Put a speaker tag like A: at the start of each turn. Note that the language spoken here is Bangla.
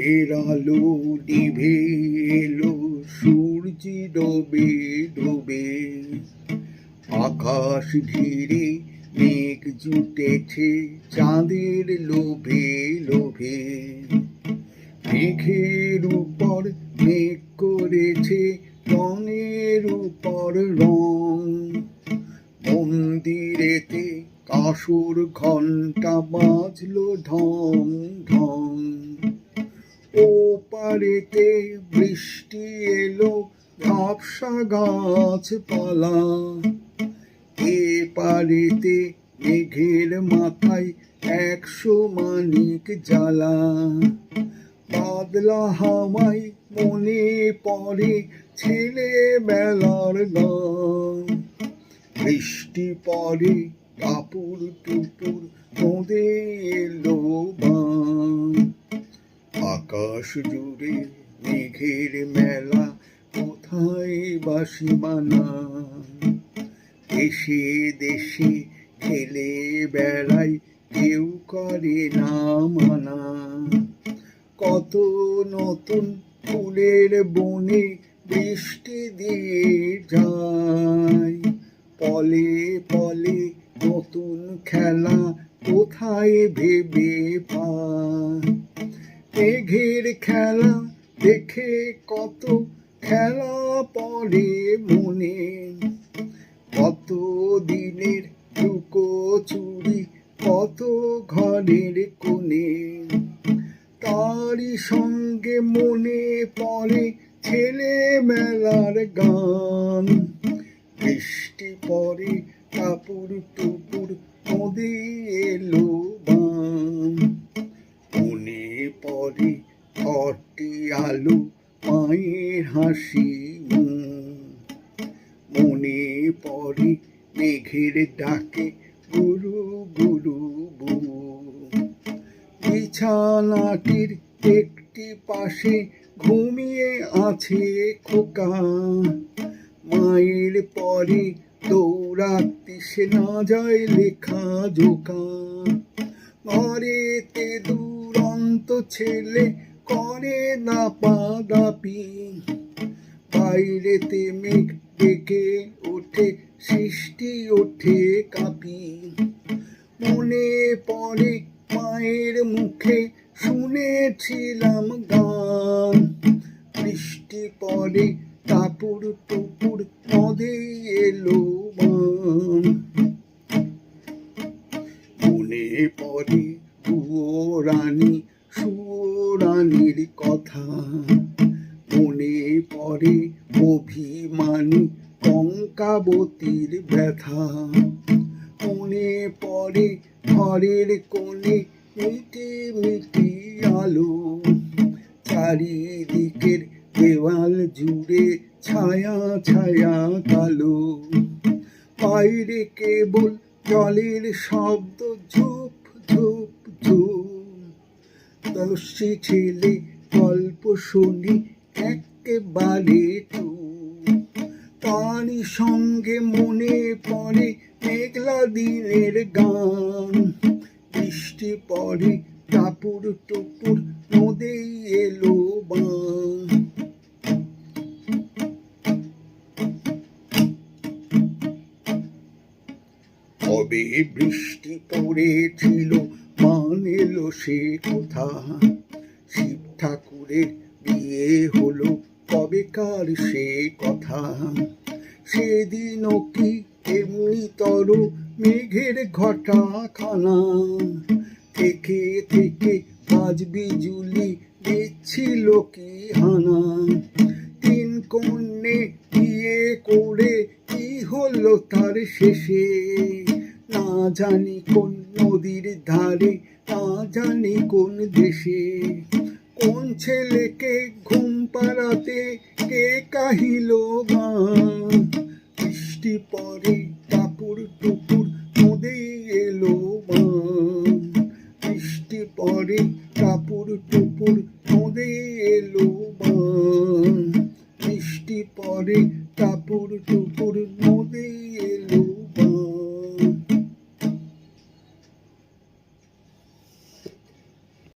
A: ভোরের আলো নিভে এলো সূর্য ডোবে ডোবে। আকাশ ঘিরে মেঘ জুটেছে চাঁদের লোভে লোভে। মেঘের উপর মেঘ করেছে রঙের উপর রং। মন্দিরেতে কাসুর ঘণ্টা বাজলো ঢং ঢং। ও পারেতে বৃষ্টি এলো, ঝাপসা গাছপালা এ পারেতে মেঘের মাথায় একশো মানিক জ্বালা। বাদলা হামাই মনে পড়ে ছেলেবেলার গান। বৃষ্টি পড়ে কাপুর টুপুর নদে এলো বান। আকাশ জুড়ে মেঘের মেলা কোথায় বাসি মানা দেশে দেশে খেলে বেড়াই কেউ করে না মানা। কত নতুন ফুলের বনে বৃষ্টি দিয়ে যায়। পলে পলে নতুন খেলা কোথায় ভেবে পায়? মেঘের খেলা, দেখে কত খেলা পড়ে মনে। কত দিনের লুকো চুরি, কত ঘরের কোণে। তারই সঙ্গে মনে পড়ে ছেলেবেলার গান। ঘরটি আলো মায়ের হাসি। মনে পড়ে মেঘের ডাকে গুরু গুরু বিছানাটির একটি পাশে ঘুমিয়ে আছে খোকা মায়ের পরে দৌড়াতে সে না যায় লেখা জোকা ঘরেতে দুরন্ত ছেলে করে দাপা দাপি বাইরেতে মেঘ ডেকে ওঠে, সৃষ্টি ওঠে কাপি। মনে পড়ে মায়ের মুখে, শুনেছিলাম গান। বৃষ্টি পড়ে টাপুর টুপুর পদে এলো মনে। পড়ে রানী সুরানির কথা মনে পড়ে অভিমানী কঙ্কাবতীর ব্যথা। মনে পড়ে ঘরের কোণে মিটি মিটি আলো। চারিদিকের দেওয়াল জুড়ে ছায়া ছায়া কালো। বাইরে কেবল জলের শব্দ, ঝুপ ঝুপ ঝুপ। দস্যি ছেলে, গল্প শুনি একেবারে তু। তারই সঙ্গে মনে পড়ে মেঘলা দিনের গান। বৃষ্টি পড়ে টাপুর টুপুর নদে এলো বান। কবে বৃষ্টি পড়েছিল এলো সে কথা? শিব ঠাকুরের বিয়ে হলো কবেকার সে কথা? সেদিনও কি এমনি তর মেঘের ঘটা খানা থেকে থেকে আজ বিজুলি দিচ্ছিল কি হানা? তিন কন্যে বিয়ে করে কি হলো তার শেষে? না জানি কোন নদীর ধারে না জানি কোন দেশে। কোন ছেলেকে ঘুম পাড়াতে কে কাহিল বৃষ্টি পরে কাপুর টুকুর নদী এলো বৃষ্টি পরে কাপুর টুপুর নদী এলো বৃষ্টি পরে কাপুর টুপুর নদী এলো